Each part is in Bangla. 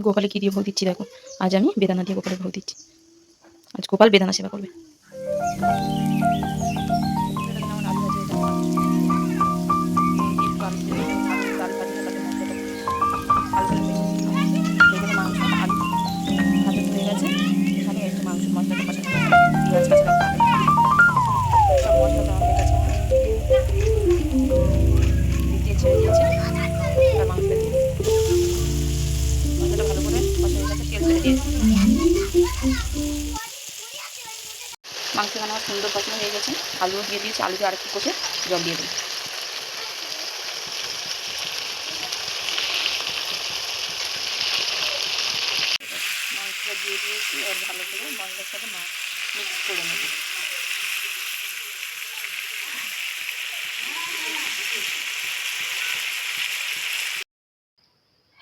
গোপালে কি দিয়ে ভোগ দিচ্ছি দেখো? আজ আমি বেদানা দিয়ে গোপালে ভোগ দিচ্ছি। আজ গোপাল বেদানা সেবা করবে। মাংস এখানে আমার সুন্দর পছন্দ হয়ে গেছে। আলুও দিয়ে দিয়েছি, আলু আর একটু কষে জল দিয়ে দিই মাংসটা দিয়ে দিয়েছি, আর ভালো করে মশলার সাথে মিক্স করে নেব।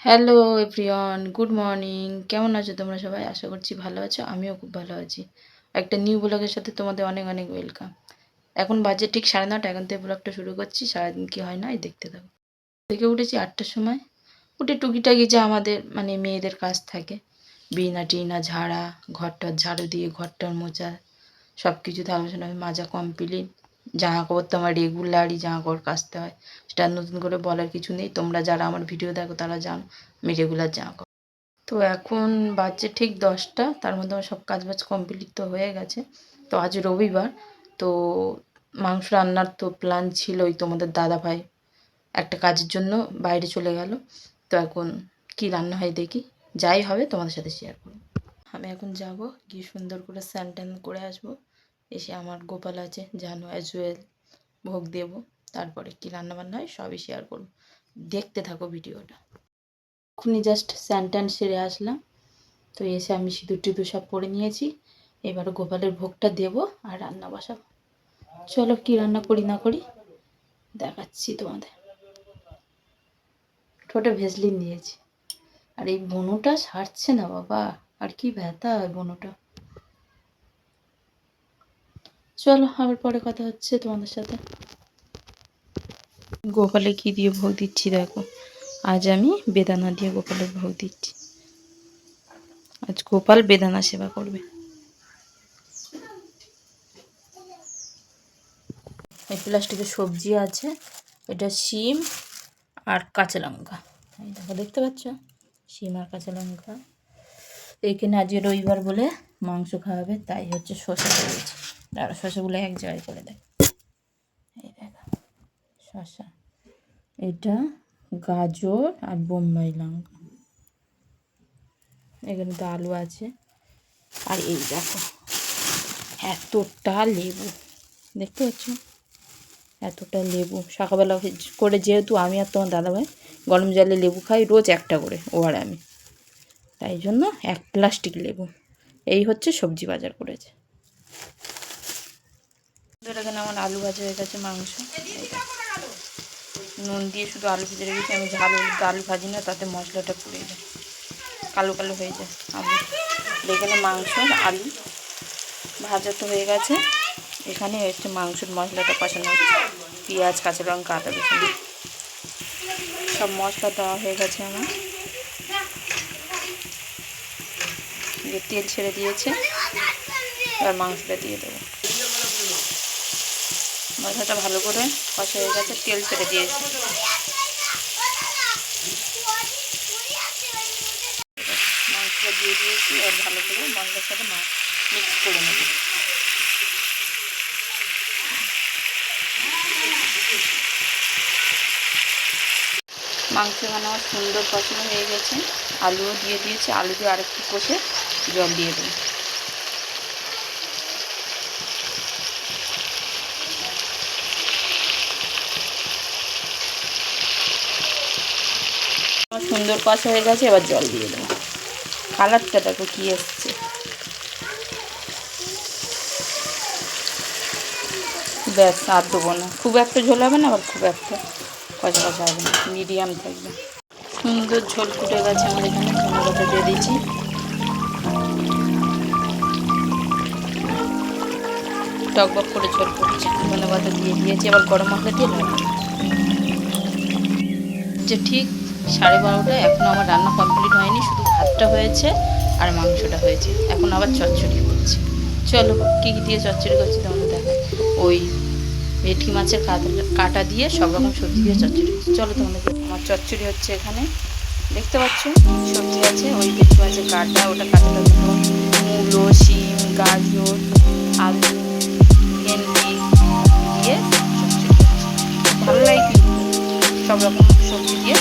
হ্যালো এভরিওয়ান গুড মর্নিং কেমন আছো তোমরা সবাই? আশা করছি ভালো আছো। আমিও খুব ভালো আছি। একটা নিউ ব্লগের সাথে তোমাদের অনেক অনেক ওয়েলকাম এখন বাজে ঠিক সাড়ে নটা। এখন থেকে ব্লগটা শুরু করছি। সারাদিন কি হয় না, এই দেখতে থাকো। থেকে উঠেছি আটটার সময়। উঠে টুকিটাকি যা আমাদের মানে মেয়েদের কাজ থাকে। বিনা টিনা, ঝাড়া, ঘরটার ঝাড়ু দিয়ে, ঘরটার মোচা সব কিছু আমি মাজা কমপ্লিট জামা কাপড় তো আমার রেগুলারই জামা কাপড় কাচতে হয়, সেটা নতুন করে বলার কিছু নেই। তোমরা যারা আমার ভিডিও দেখো, তারা জানো, আমি রেগুলার জামা কাপড় তো এখন বাজছে ঠিক দশটা, তার মধ্যে আমার সব কাজ বাজ কমপ্লিট তো হয়ে গেছে। তো আজ রবিবার, তো মাংস রান্নার তো প্ল্যান ছিলই তোমাদের দাদা ভাই একটা কাজের জন্য বাইরে চলে গেল। তো এখন কি রান্না হয় দেখি, যাই হবে তোমাদের সাথে শেয়ার করব। আমি এখন যাব, গিয়ে সুন্দর করে স্নান ট্যান করে আসব। এসে আমার গোপাল আছে, জানো অ্যাজ ওয়েল ভোগ দেব, তারপরে কি রান্না বান্না হয় সবই শেয়ার করব। দেখতে থাকো ভিডিওটা এখনই জাস্ট স্নান ট্যান সেরে আসলাম, তো এসে আমি সিঁদুর টিঁদুর সব পরে নিয়েছি, এবার গোপালের ভোগটা দেব আর রান্না বসাবো। চলো কি রান্না করি না করি, দেখাচ্ছি তোমাদের। ঠোঁটে ভেসলিন দিয়েছি। আর এই বনুটা সারছে না বাবা, আর কি ব্যথা ওই বনুটা। চলো, আবার পরে কথা হচ্ছে তোমাদের সাথে। গোপালে কি দিয়ে ভোগ দিচ্ছি, দেখো। আজ আমি বেদানা দিয়ে গোপালের ভোগ দিচ্ছি। আজ গোপাল বেদানা সেবা করবে। এই প্লাস্টিকের সবজি আছে, এটা শিম আর কাঁচা লঙ্কা। দেখো, দেখতে পাচ্ছ? শিম আর কাঁচা লঙ্কা। এখানে আজকে রবিবার বলে মাংস খাওয়াবে, তাই হচ্ছে শসা করেছি। আর শসাগুলো এক জায়গায় করে দেয় এই দেখো শসা এটা গাজর আর বোম্বাই লঙ্কা। এখানে তো আলু আছে। আর এই দেখো, এতটা লেবু। দেখতে পাচ্ছ? এতটা লেবু। সকালবেলা করে যেহেতু আমি আর তোমার দাদাভাই গরম জলে লেবু খাই, রোজ একটা করে ও আমি। তাই জন্য এক প্লাস্টিক লেবু। এই হচ্ছে সবজি বাজার করেছে। এখানে আমার আলু ভাজা হয়ে গেছে, মাংস। নুন দিয়ে শুধু আলু ভেজে রেখেছি, আমি ঝাল আলু ভাজি না, তাতে মশলাটা পুড়ে যায়। কালো কালো হয়ে যায় আলু। এখানে মাংস, আলু। ভাজা তো হয়ে গেছে। এখানে হচ্ছে মাংসের মশলাটা কষানো হচ্ছে। পেঁয়াজ, কাঁচা লঙ্কা, আদা, রসুন সব মশলা দেওয়া হয়ে গেছে আমার। তেল ছেড়ে দিয়েছে। এবার মাংসটা দিয়ে দেবো। মশলাটা ভালো করে কষা হয়ে গেছে, তেল ছেড়ে দিয়েছে। মাংসটা দিয়ে দিয়েছি, আর ভালো করে মশলার সাথে মিক্স করে নেব। মাংস মানে আমার সুন্দর কষানো হয়ে গেছে। আলুও দিয়ে দিয়েছি, আলু দিয়ে আরেকটু কষে জল দিয়ে দেবো। সুন্দর কষা হয়ে গেছে, এবার জল দিয়ে দেবো। কালারটা দেখো কী এসছে। ব্যাস, আর দেবো না। খুব একটা ঝোল হবে না, আবার খুব একটা কষা কষা হবে না, মিডিয়াম থাকবে। সুন্দর ঝোল ফুটে গেছে আমার এখানে ধনে পাতা দিয়ে দিয়েছি টকবক করে ঝোল ফুটছে ধনে দিয়ে দিয়েছি। আবার গরম মশলা দিয়ে যে ঠিক সাড়ে বারোটা, এখন আমার রান্না কমপ্লিট হয়নি, শুধু ভাতটা হয়েছে আর মাংসটা হয়েছে। এখন আবার চচ্চড়ি করছি। চলো, কী কী দিয়ে চচ্চড়ি করছি তোমাদের দেখা ওই ভেটকি মাছের কাটা কাটা দিয়ে সব রকম সবজি দিয়ে চচ্চড়ি করছি। চলো তোমাদের আমার চচ্চড়ি হচ্ছে এখানে। দেখতে পাচ্ছ? সবজি আছে, ওই ভেটকি মাছের কাটা, ওটা কাটাটা দুটো মূলো, শিম, গাজর, আলু, ভেন্ডি দিয়ে ভালো লাগে সব রকম সবজি দিয়ে।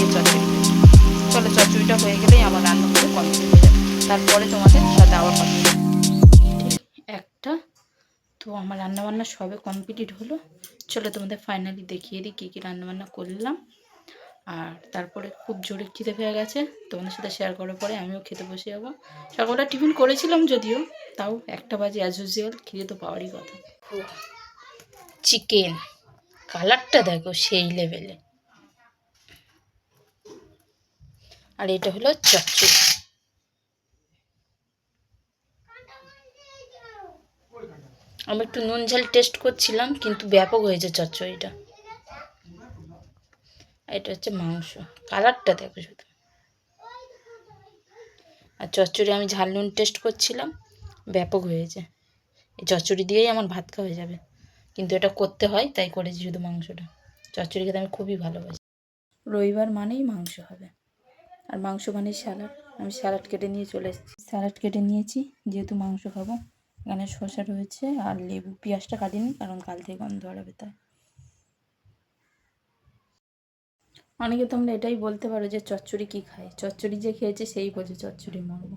দিয়ে চচ্চড়ি চলো চচ্চড়িটা হয়ে গেলেই আমার রান্না করে কমপ্লিট হয়ে তারপরে তোমাদের সাথে আবার কথা একটা তো আমার রান্নাবান্না সবে কমপ্লিট হলো। চলো তোমাদের ফাইনালি দেখিয়ে দিই কী কী রান্নাবান্না করলাম। আর তারপরে খুব জোরে খিদে পেয়ে গেছে, তোমাদের সাথে শেয়ার করার পরে আমিও খেতে বসে যাব। সকালটা টিফিন করেছিলাম যদিও, তাও একটা বাজে অ্যাজ ইউজুয়াল খিদে তো পাওয়ারই কথা। চিকেন কালারটা দেখো সেই লেভেলে আর এটা হলো চচ্চড়ি। আমি একটু নুন ঝাল টেস্ট করছিলাম, কিন্তু ব্যাপক হয়েছে চচ্চড়িটা। এটা হচ্ছে মাংস। কালারটা দেখো শুধু। আর চচ্চড়ি আমি ঝাল নুন টেস্ট করছিলাম, ব্যাপক হয়েছে। এই চচ্চড়ি দিয়েই আমার ভাত খাওয়া হয়ে যাবে। কিন্তু এটা করতে হয়, তাই করেছি শুধু মাংসটা। চচ্চড়ি খেতে আমি খুবই ভালোবাসি। রবিবার মানেই মাংস হবে। আর মাংস মানেই স্যালাড। আমি স্যালাড কেটে নিয়ে চলে এসেছি। স্যালাড কেটে নিয়েছি, যেহেতু মাংস খাব। এখানে শসা রয়েছে আর লেবু। পেঁয়াজটা কাটিনি, কারণ কাল থেকে গন্ধ হারাবে তাই। অনেকে তোমরা এটাই বলতে পারো যে চচ্চড়ি কি খায়? চচ্চড়ি যে খেয়েছে সেই বলছে চচ্চড়ি মর্ম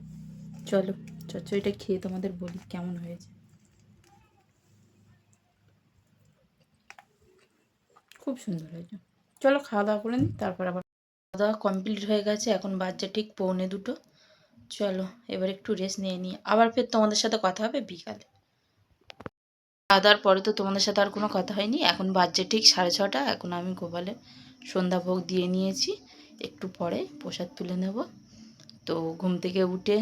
চলো, চচ্চড়িটা খেয়ে তোমাদের বলি কেমন হয়েছে। খুব সুন্দর হয়েছে। চলো খাওয়া দাওয়া করে নিই তারপর আবার দাওয়া কমপ্লিট হয়ে গেছে, এখন বাচ্চা ঠিক পৌনে দুটো। চলো, এবার একটু রেস্ট নিয়ে নিই। আবার ফের তোমাদের সাথে কথা হবে বিকালে। খাওয়া পরে তো তোমাদের সাথে আর কোনো কথা হয়নি। এখন বাজছে ঠিক সাড়ে ছটা, এখন আমি গোপালে সন্ধ্যা ভোগ দিয়ে নিয়েছি। একটু পরে প্রসাদ তুলে নেব। তো ঘুম থেকে উঠে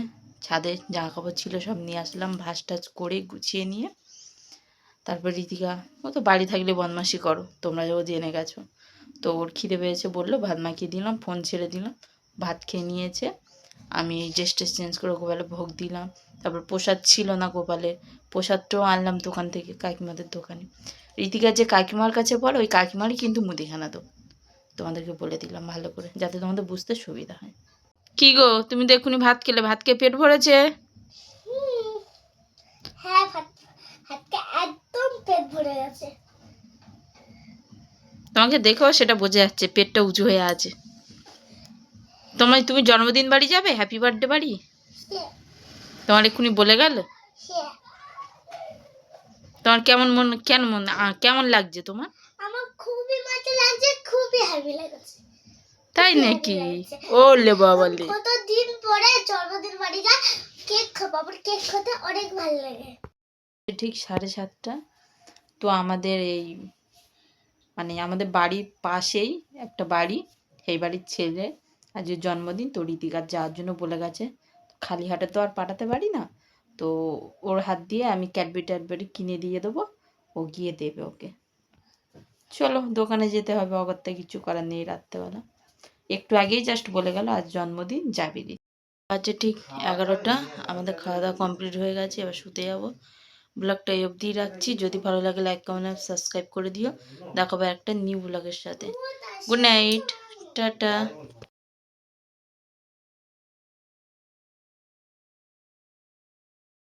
ছাদে জামা কাপড় ছিল, সব নিয়ে আসলাম ভাস টাজ করে গুছিয়ে নিয়ে। তারপর রীতিকা, ও তো বাড়ি থাকলে বদমাসি করো, তোমরা যখন জেনে গেছো। তো ওর খিদে পেয়েছে বলল ভাত মাখিয়ে দিলাম ফোন ছেড়ে দিলাম ভাত খেয়ে নিয়েছে। আমি ড্রেস টেস চেঞ্জ করে গোপালে ভোগ দিলাম। তারপর প্রসাদ ছিল না গোপালের প্রসাদটাও আনলাম দোকান থেকে কাকিমাদের দোকানে। রীতিকা যে কাকিমার কাছে বলো ওই কাকিমারই কিন্তু মুদিখানা তো তোমাদেরকে বলে দিলাম ভালো করে যাতে তোমাদের বুঝতে সুবিধা হয়। কি গো তুমি তো এক্ষুনি ভাত খেলে ভাত খেয়ে পেট ভরেছে? হ্যাঁ ভাত একদম পেট ভরে গেছে। তোমাকে দেখো সেটা বোঝা যাচ্ছে পেটটা উঁচু হয়ে আছে। তোমার তুমি জন্মদিন বাড়ি যাবে? হ্যাপি বার্থডে বাড়ি? তোমার এক্ষুনি বলে গেল? তোমার কেমন মন কেন মন কেমন লাগছে তোমার? আমার খুবই মজা লাগছে খুবই হ্যাপি লাগছে। তাই নাকি? ও লে বাবা লে কত দিন পরে জন্মদিন কেক কেক খেতে অনেক ভালো লাগে। ঠিক সাড়ে সাতটা। তো আমাদের এই মানে আমাদের বাড়ির পাশেই একটা বাড়ি সেই বাড়ির ছেলে আজকে জন্মদিন তো রীতিকার যাওয়ার জন্য বলে গেছে খালি হাতে তো আর পাঠাতে পারি না। তো ওর হাত দিয়ে আমি ক্যাডবেরি ট্যাডবেরি কিনে দিয়ে দেবো ও গিয়ে দেবে ওকে। চলো দোকানে যেতে হবে অগত্যা কিছু করার নেই রাত্রেবেলা। একটু আগেই জাস্ট বলে গেল আজ জন্মদিন যাবি আচ্ছা ঠিক এগারোটা আমাদের খাওয়া দাওয়া কমপ্লিট হয়ে গেছে এবার শুতে যাব। ব্লগটা এই অবধি রাখছি। যদি ভালো লাগে লাইক কমেন্ট সাবস্ক্রাইব করে দিও। দেখাবো একটা নিউ ব্লগের সাথে। Good night tata